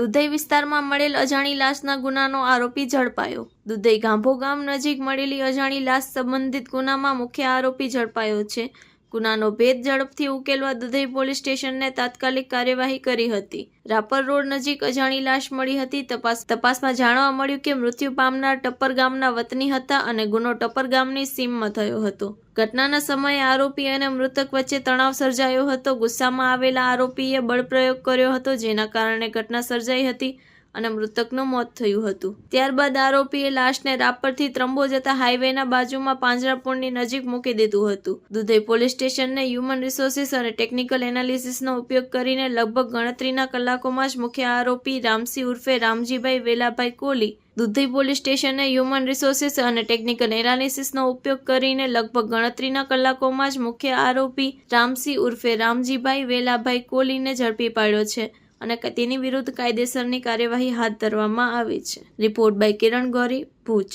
દુધઈ વિસ્તારમાં મળેલ અજાણી લાશના ગુનાનો આરોપી ઝડપાયો. દુધઈ ગાંભો ગામ નજીક મળેલી અજાણી લાશ સંબંધિત ગુનામાં મુખ્ય આરોપી ઝડપાયો છે. ગુનાનો ભેદ ઝડપથી ઉકેલવા દુધઈ પોલીસ સ્ટેશનને તાત્કાલિક કાર્યવાહી કરી હતી. રાપર રોડ નજીક અજાણી લાશ મળી હતી. તપાસ તપાસમાં જાણવા મળ્યું કે મૃત્યુ પામનાર ટપ્પર ગામના વતની હતા અને ગુનો ટપ્પર ગામની સીમમાં થયો હતો. ઘટનાના સમયે આરોપી અને મૃતક વચ્ચે તણાવ સર્જાયો હતો. ગુસ્સામાં આવેલા આરોપીએ બળપ્રયોગ કર્યો હતો, જેના કારણે ઘટના સર્જાઈ હતી. અને મૃતકનું મોત થયું હતું. ત્યારબાદ આરોપીએ લાશને રાપરથી ત્રંબો જતા હાઈવેના બાજુમાં પાંજરાપોળની નજીક મૂકી દીધું હતું. દુધઈ પોલીસ સ્ટેશનને હ્યુમન રિસોર્સિસ અને ટેકનિકલ એનાલિસિસનો ઉપયોગ કરીને લગભગ ગણતરીના કલાકોમાં જ મુખ્ય આરોપી રામસી ઉર્ફે રામજીભાઈ વેલાભાઈ કોલી, દુધઈ પોલીસ સ્ટેશને હ્યુમન રિસોર્સિસ અને ટેકનિકલ એનાલિસિસનો ઉપયોગ કરીને લગભગ ગણતરીના કલાકોમાં જ મુખ્ય આરોપી રામસી ઉર્ફે રામજીભાઈ વેલાભાઈ કોલીને ઝડપી પાડ્યો છે. અને તેની વિરુદ્ધ કાયદેસરની કાર્યવાહી હાથ ધરવામાં આવી છે. Report by Kiran Gauri Bhuj.